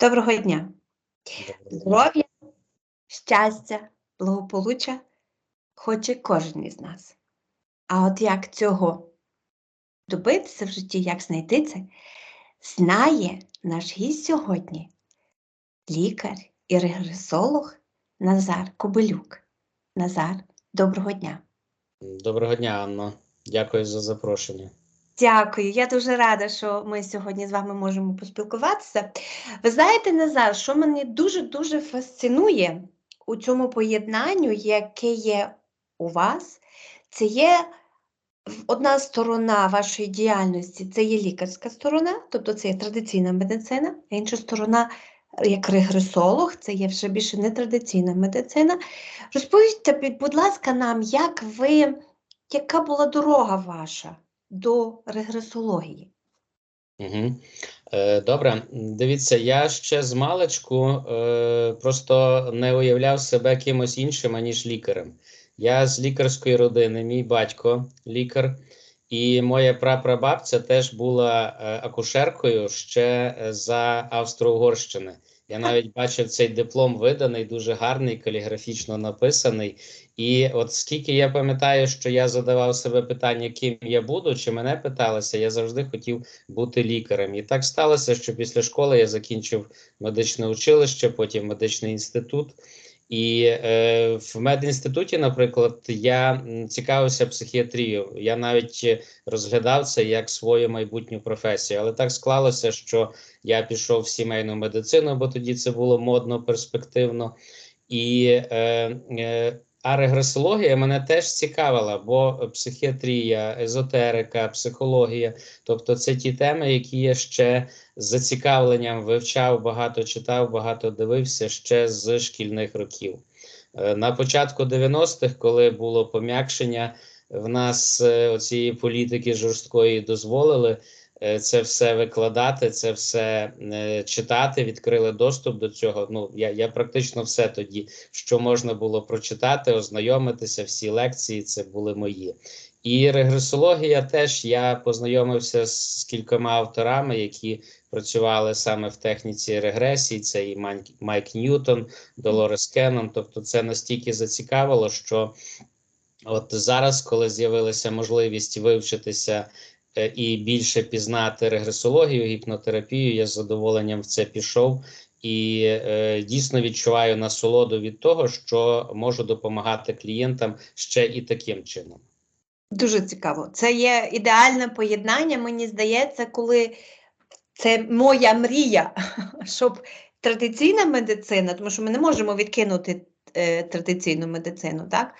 Доброго дня! Здоров'я, щастя, благополуччя хоче кожен із нас. А от як цього добитися в житті, як знайти це, знає наш гість сьогодні лікар і регресолог Назар Кобилюк. Назар, доброго дня! Доброго дня, Анно. Дякую за запрошення. Дякую, я дуже рада, що ми сьогодні з вами можемо поспілкуватися. Ви знаєте, Назар, що мене дуже-дуже фасцинує у цьому поєднанню, яке є у вас, це є одна сторона вашої діяльності, це є лікарська сторона, тобто це є традиційна медицина, а інша сторона, як регресолог, це є вже більше нетрадиційна медицина. Розповідьте, будь ласка, нам, як ви, яка була дорога ваша? До регресології. Угу. Е, добре, дивіться, я ще з маличку е, просто не уявляв себе кимось іншим, аніж лікарем. Я з лікарської родини, мій батько лікар, і моя прапрабабця теж була е, акушеркою ще е, за Австро-Угорщини. Я навіть бачив цей диплом виданий, дуже гарний, каліграфічно написаний. І от скільки я пам'ятаю, що я задавав себе питання, ким я буду, чи мене питалися, я завжди хотів бути лікарем. І так сталося, що після школи я закінчив медичне училище, потім медичний інститут. І е, в медінституті, наприклад, я цікавився психіатрією. Я навіть е, розглядав це як свою майбутню професію. Але так склалося, що я пішов в сімейну медицину, бо тоді це було модно, перспективно. І е, е, а регресологія мене теж цікавила, бо психіатрія, езотерика, психологія тобто це ті теми, які я ще з зацікавленням вивчав, багато читав, багато дивився ще з шкільних років. Е, На початку 90-х, коли було пом'якшення, в нас е, оцієї політики жорсткої дозволили це все викладати, це все е, читати, відкрили доступ до цього. Ну я, я практично все тоді, що можна було прочитати, ознайомитися, всі лекції це були мої. І регресологія теж я познайомився з кількома авторами, які працювали саме в техніці регресії. Це і Майк, Ньютон, Долорес Кеннон. Тобто, це настільки зацікавило, що от зараз, коли з'явилася можливість вивчитися е, і більше пізнати регресологію, гіпнотерапію, я з задоволенням в це пішов. І е, дійсно відчуваю насолоду від того, що можу допомагати клієнтам ще і таким чином. Дуже цікаво. Це є ідеальне поєднання, мені здається, коли це моя мрія, щоб традиційна медицина, тому що ми не можемо відкинути е, традиційну медицину, так?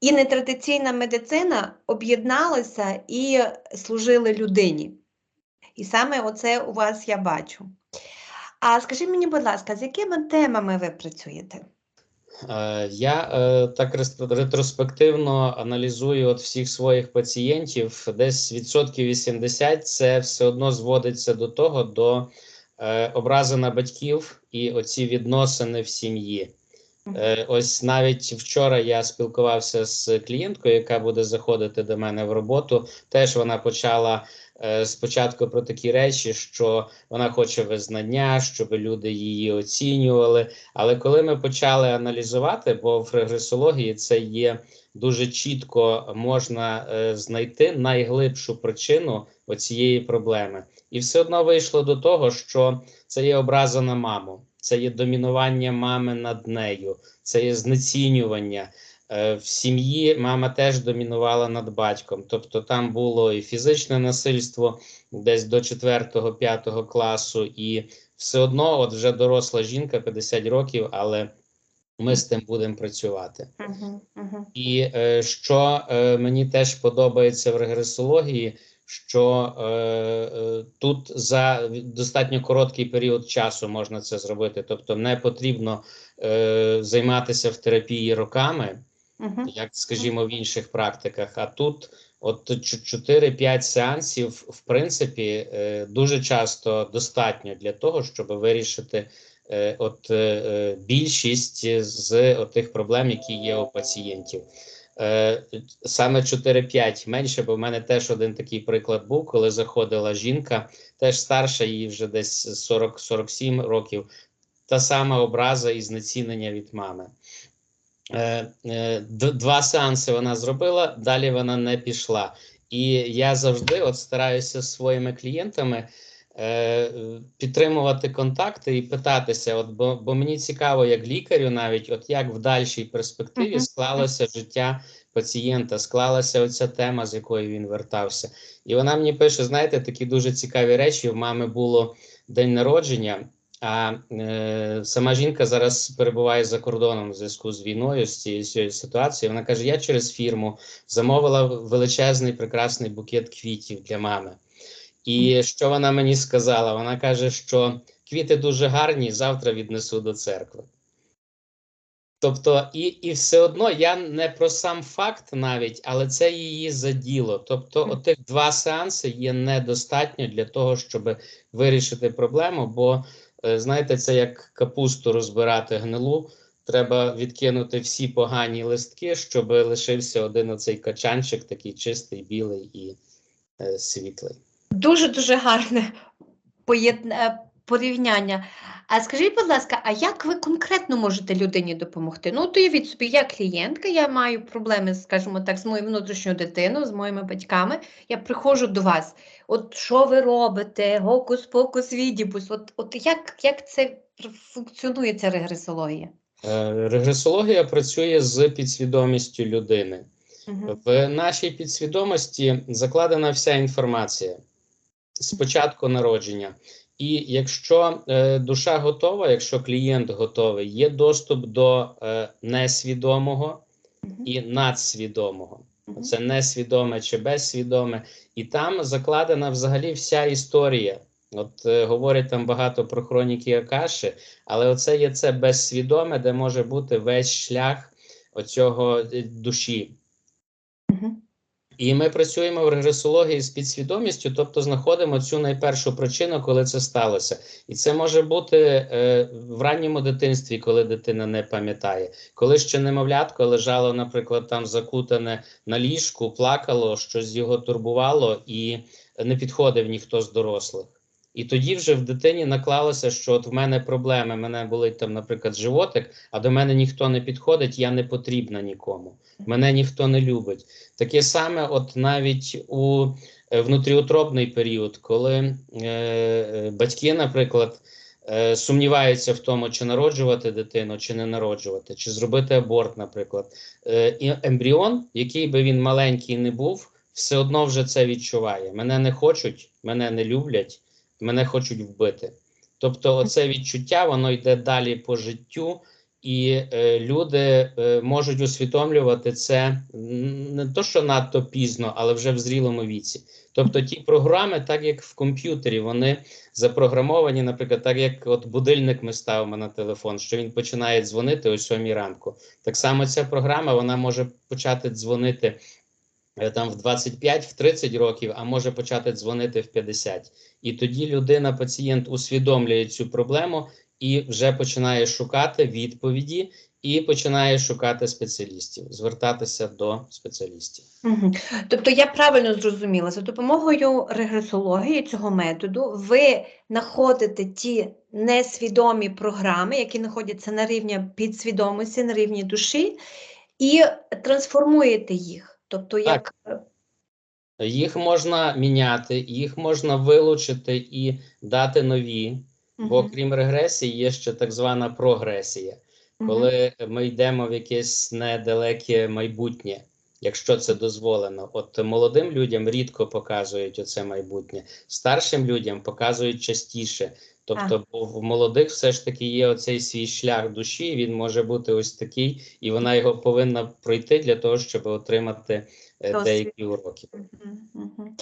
І нетрадиційна медицина об'єдналася і служили людині. І саме оце у вас я бачу. А скажіть мені, будь ласка, з якими темами ви працюєте? Е, Я е, так ретроспективно аналізую от всіх своїх пацієнтів. Десь відсотків 80 це все одно зводиться до того, до е, образи на батьків і оці відносини в сім'ї. Е, ось навіть вчора я спілкувався з клієнткою, яка буде заходити до мене в роботу. Теж вона почала е, спочатку про такі речі, що вона хоче визнання, щоб люди її оцінювали. Але коли ми почали аналізувати, бо в регресології це є дуже чітко можна е, знайти найглибшу причину оцієї проблеми, і все одно вийшло до того, що це є образа на маму, це є домінування мами над нею, це є знецінювання. Е, В сім'ї мама теж домінувала над батьком, тобто там було і фізичне насильство десь до 4-5 класу, і все одно, от вже доросла жінка, 50 років, але ми з тим будемо працювати. Угу, угу. І е, що е, мені теж подобається в регресології, що е, е, тут за достатньо короткий період часу можна це зробити. Тобто не потрібно е, займатися в терапії роками, Угу. як скажімо, в інших практиках. А тут от 4-5 сеансів, в принципі, е, дуже часто достатньо для того, щоб вирішити е, от е, е, більшість з тих проблем, які є у пацієнтів. Е, Саме 4-5 менше, бо в мене теж один такий приклад був, коли заходила жінка, теж старша, їй вже десь 40-47 років, та сама образа і знецінення від мами. Е, е, Два сеанси вона зробила, далі вона не пішла. І я завжди от стараюся з своїми клієнтами підтримувати контакти і питатися, от, бо, бо мені цікаво, як лікарю, навіть от як в дальшій перспективі склалося життя пацієнта, склалася оця тема, з якої він вертався. І вона мені пише: знаєте, такі дуже цікаві речі. В мами було день народження. А е, сама жінка зараз перебуває за кордоном в зв'язку з війною, з цією, цією ситуацією. Вона каже: я через фірму замовила величезний прекрасний букет квітів для мами. І що вона мені сказала? Вона каже, що квіти дуже гарні, завтра віднесу до церкви. Тобто, і, і все одно я не про сам факт навіть, але це її заділо. Тобто, отих два сеанси є недостатньо для того, щоб вирішити проблему. Бо е, знаєте, це як капусту розбирати гнилу. Треба відкинути всі погані листки, щоб лишився один оцей качанчик, такий чистий, білий і е, світлий. Дуже дуже гарне поєдн- е, порівняння. А скажіть, будь ласка, а як ви конкретно можете людині допомогти? Ну, то уявіть собі, я клієнтка, я маю проблеми, скажімо так, з моєю внутрішньою дитиною, з моїми батьками. Я приходжу до вас. От що ви робите? Гокус-покус, відібус. От, от як, як це функціонує ця регресологія? Е, Регресологія працює з підсвідомістю людини. Мгм. В нашій підсвідомості закладена вся інформація з початку народження. І якщо е, душа готова, якщо клієнт готовий, є доступ до е, несвідомого і надсвідомого. Це несвідоме чи безсвідоме, і там закладена взагалі вся історія. От е, говорять там багато про хроніки Акаші, але оце є це безсвідоме, де може бути весь шлях оцього е, душі. Мгм. І ми працюємо в регресології з підсвідомістю, тобто знаходимо цю найпершу причину, коли це сталося. І це може бути е, в ранньому дитинстві, коли дитина не пам'ятає, коли ще немовлятко лежало, наприклад, там закутане на ліжку, плакало, щось його турбувало, і не підходив ніхто з дорослих. І тоді вже в дитині наклалося, що от в мене проблеми, мене болить там, наприклад, животик, а до мене ніхто не підходить, я не потрібна нікому. Мене ніхто не любить. Таке саме, от навіть у е, внутріутробний період, коли е, е, батьки, наприклад, е, сумніваються в тому, чи народжувати дитину, чи не народжувати, чи зробити аборт, наприклад. Е, ембріон, який би він маленький не був, все одно вже це відчуває. Мене не хочуть, мене не люблять, мене хочуть вбити. Тобто, оце відчуття воно йде далі по життю, і е, люди е, можуть усвідомлювати це не то, що надто пізно, але вже в зрілому віці. Тобто, ті програми, так як в комп'ютері, вони запрограмовані, наприклад, так як от будильник ми ставимо на телефон, що він починає дзвонити о 7 ранку. Так само ця програма вона може почати дзвонити е, там в 25, в 30 років, а може почати дзвонити в 50. І тоді людина, пацієнт усвідомлює цю проблему і вже починає шукати відповіді і починає шукати спеціалістів, звертатися до спеціалістів. Мгм. Тобто я правильно зрозуміла, за допомогою регресології цього методу ви знаходите ті несвідомі програми, які знаходяться на рівні підсвідомості, на рівні душі, і трансформуєте їх. Тобто, як е, Їх можна міняти, їх можна вилучити і дати нові. Бо крім регресії, є ще так звана прогресія. Коли ми йдемо в якесь недалеке майбутнє, якщо це дозволено. От молодим людям рідко показують оце майбутнє, старшим людям показують частіше. Тобто, бо в молодих все ж таки є оцей свій шлях душі, він може бути ось такий, і вона його повинна пройти для того, щоб отримати е, Досвід. деякі уроки. Мгм, мгм.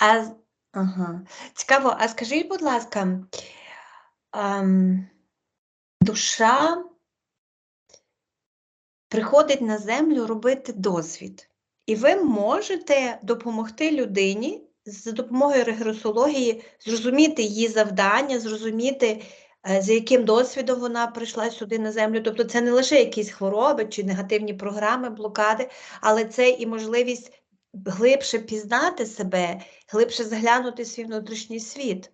А, ага. Цікаво, а скажіть, будь ласка, душа приходить на землю робити досвід, і ви можете допомогти людині за допомогою регресології зрозуміти її завдання, зрозуміти, е, за яким досвідом вона прийшла сюди на землю. Тобто це не лише якісь хвороби чи негативні програми, блокади, але це і можливість глибше пізнати себе, глибше заглянути в свій внутрішній світ.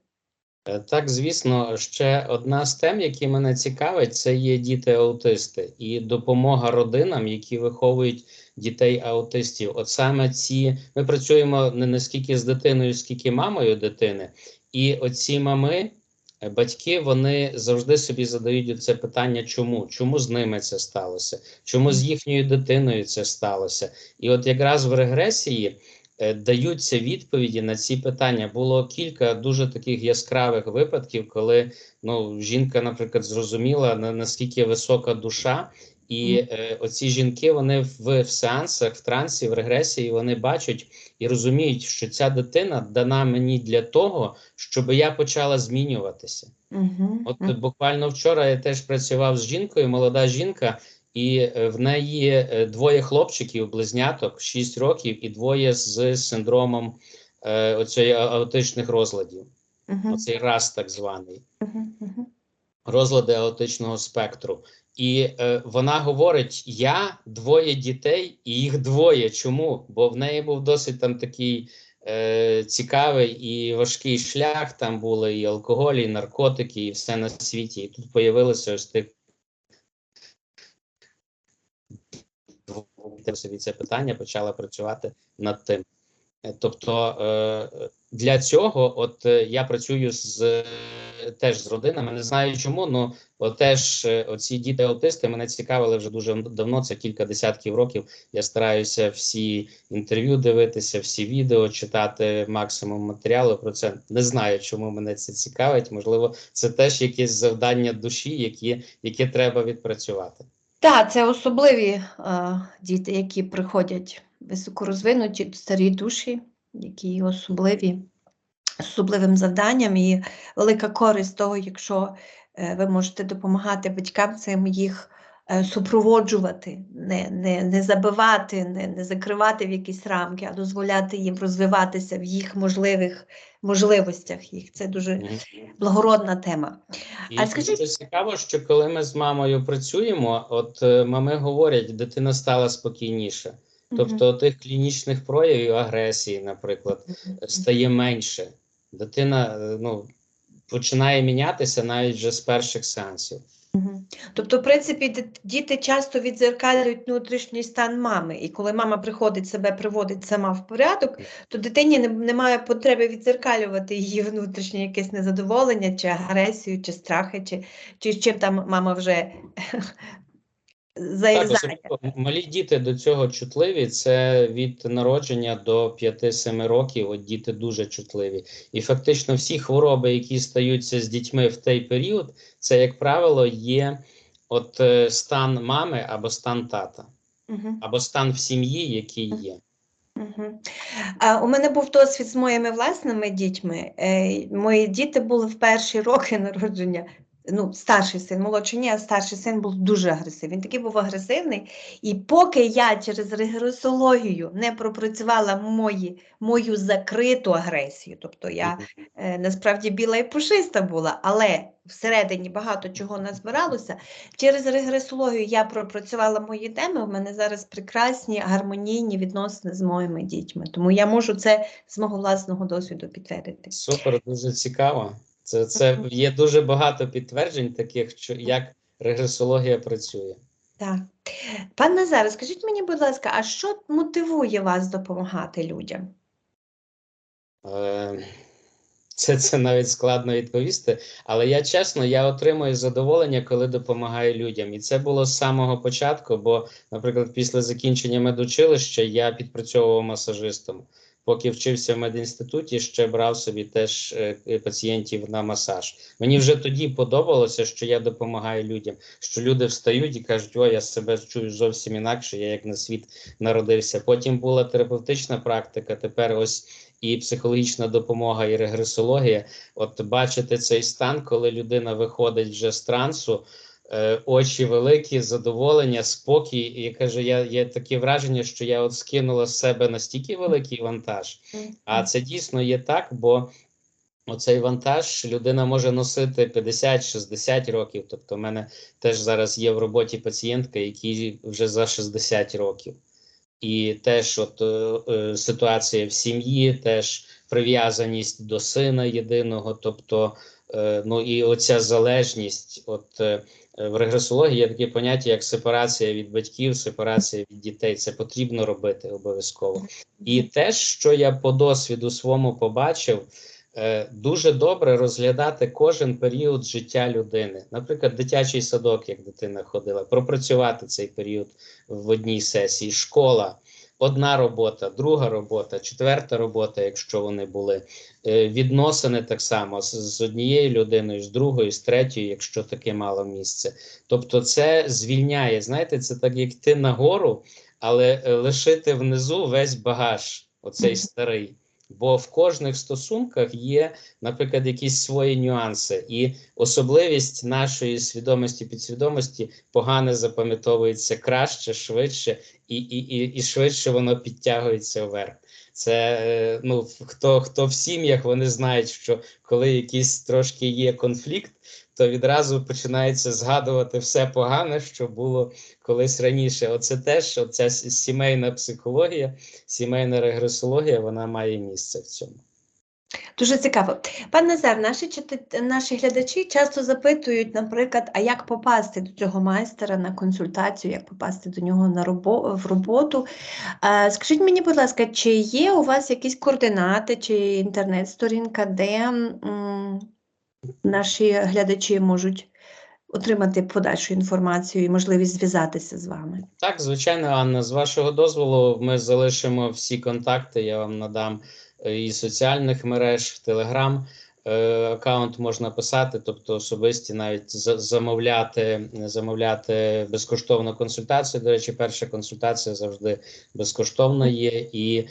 Е, Так, звісно, ще одна з тем, які мене цікавить, це є діти-аутисти і допомога родинам, які виховують дітей-аутистів. От саме ці ми працюємо не наскільки з дитиною, скільки мамою дитини, і оці мами. е, Батьки вони завжди собі задають це питання, чому? Чому з ними це сталося? Чому з їхньою дитиною це сталося? І от якраз в регресії даються відповіді на ці питання. Було кілька дуже таких яскравих випадків, коли ну, жінка, наприклад, зрозуміла на, наскільки висока душа, і е, оці жінки вони в, в сеансах, в трансі, в регресії вони бачать і розуміють, що ця дитина дана мені для того, щоб я почала змінюватися. Угу. От буквально вчора я теж працював з жінкою, молода жінка, і е, в неї е, двоє хлопчиків, близняток, 6 років, і двоє з синдромом е, оцеї аутичних розладів. Угу. Оцей раз так званий. Угу. Угу. Розлади аутичного спектру. І е, вона говорить: я двоє дітей, і їх двоє. Чому? Бо в неї був досить там такий е, цікавий і важкий шлях. Там були і алкоголь, і наркотики, і все на світі. І тут появилося ось тих собі це питання, почала працювати над тим. Е, Тобто е, для цього, от е, я працюю з теж з родинами. Не знаю чому, але теж оці діти-аутисти мене цікавили вже дуже давно. Це кілька десятків років. Я стараюся всі інтерв'ю дивитися, всі відео читати максимум матеріалу про це. Не знаю, чому мене це цікавить. Можливо, це теж якесь завдання душі, які, які треба відпрацювати. Так, це особливі е, діти, які приходять високорозвинуті, старі душі, які особливі, з особливим завданням. І велика користь того, якщо е, ви можете допомагати батькам цим їх супроводжувати, не, не, не забивати, не, не закривати в якісь рамки, а дозволяти їм розвиватися в їх можливих можливостях. Їх. Це дуже благородна тема. І А скажіть- дуже цікаво, що коли ми з мамою працюємо, от е, мами говорять, дитина стала спокійніше. Тобто тих клінічних проявів агресії, наприклад, стає менше. Дитина е, ну, починає мінятися навіть вже з перших сеансів. Тобто, в принципі, діти часто відзеркалюють внутрішній стан мами, і коли мама приходить себе, приводить сама в порядок, то дитині не- немає потреби відзеркалювати її внутрішнє якесь незадоволення, чи агресію, чи страхи, чи, чи чим там мама вже Так, малі діти до цього чутливі. Це від народження до 5-7 років. От діти дуже чутливі. І фактично всі хвороби, які стаються з дітьми в той період, це, як правило, є от е, стан мами або стан тата, Мгм. або стан в сім'ї, який є. Мгм. А, у мене був досвід з моїми власними дітьми. Е, мої діти були в перші роки народження. Ну, старший син, молодший ні, а старший син був дуже агресивний. Він такий був агресивний. І поки я через регресологію не пропрацювала мої, мою закриту агресію, тобто я е, насправді біла і пушиста була, але всередині багато чого назбиралося. Через регресологію я пропрацювала мої теми. У мене зараз прекрасні гармонійні відносини з моїми дітьми. Тому я можу це з мого власного досвіду підтвердити. Супер, дуже цікаво. Це, це є дуже багато підтверджень таких, що як регресологія працює. Так. Пан Назар, скажіть мені, будь ласка, а що мотивує вас допомагати людям? Е, Це, це навіть складно відповісти, але я чесно, я отримую задоволення, коли допомагаю людям. І це було з самого початку, бо, наприклад, після закінчення медучилища я підпрацьовував масажистом. Поки вчився в медінституті, ще брав собі теж е, пацієнтів на масаж. Мені вже тоді подобалося, що я допомагаю людям, що люди встають і кажуть, о, я себе чую зовсім інакше, я як на світ народився. Потім була терапевтична практика, тепер ось і психологічна допомога, і регресологія. От бачити цей стан, коли людина виходить вже з трансу, е, очі великі, задоволення, спокій. І каже, я є таке враження, що я от скинула з себе настільки великий вантаж. А це дійсно є так, бо оцей вантаж людина може носити 50-60 років. Тобто, в мене теж зараз є в роботі пацієнтка, якій вже за 60 років. І теж от е, е, ситуація в сім'ї, теж прив'язаність до сина єдиного, тобто, е, ну і оця залежність. От е, в регресології є таке поняття, як сепарація від батьків, сепарація від дітей. Це потрібно робити обов'язково. І те, що я по досвіду своєму побачив, е, дуже добре розглядати кожен період життя людини. Наприклад, дитячий садок, як дитина ходила, пропрацювати цей період в одній сесії, школа. Одна робота, друга робота, четверта робота, якщо вони були. Е, Відносини так само з, однією людиною, з другою, з третьою, якщо таке мало місце. Тобто, це звільняє. Знаєте, це так, як йти нагору, але е, лишити внизу весь багаж, оцей старий. Бо в кожних стосунках є, наприклад, якісь свої нюанси, і особливість нашої свідомості, підсвідомості погано запам'ятовується краще, швидше, і, і, і, і швидше воно підтягується вверх. Це е, ну хто, хто в сім'ях вони знають, що коли якийсь трошки є конфлікт, то відразу починається згадувати все погане, що було колись раніше. Оце теж оця сімейна психологія, сімейна регресологія, вона має місце в цьому. Дуже цікаво. Пан Назар, наші наші глядачі часто запитують, наприклад, а як попасти до цього майстера на консультацію, як попасти до нього на робо... в роботу. Е, Скажіть мені, будь ласка, чи є у вас якісь координати чи інтернет-сторінка, де м, наші глядачі можуть отримати подальшу інформацію і можливість зв'язатися з вами? Так, звичайно, Анна, з вашого дозволу, ми залишимо всі контакти. Я вам надам е, і соціальних мереж, в Телеграм. Аккаунт можна писати, тобто особисті навіть замовляти, замовляти безкоштовну консультацію. До речі, перша консультація завжди безкоштовна є, і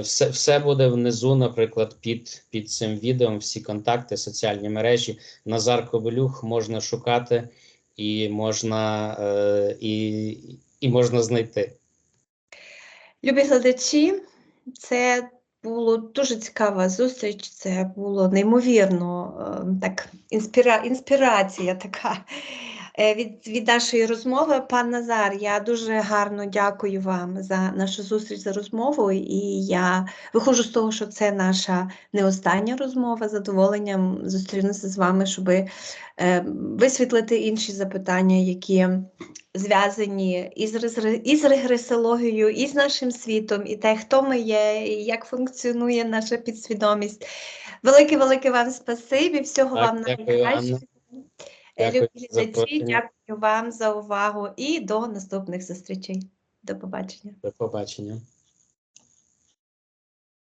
все, все буде внизу, наприклад, під, під цим відео. Всі контакти, соціальні мережі. Назар Кобелюх можна шукати і можна, е, і, і можна знайти. Любі глядачі, це було дуже цікава зустріч, це було неймовірно е, так, інспіра... інспірація така е, від, від нашої розмови. Пан Назар, я дуже гарно дякую вам за нашу зустріч, за розмову. І я виходжу з того, що це наша не остання розмова. Задоволенням зустрінуся з вами, щоб е, висвітлити інші запитання, які зв'язані із, із регресологією, і з нашим світом, і те, хто ми є, і як функціонує наша підсвідомість. Велике, велике вам спасибі, всього Так, вам найкращого. Дякую Любі глядачі, дякую вам за увагу і до наступних зустрічей. До побачення. До побачення.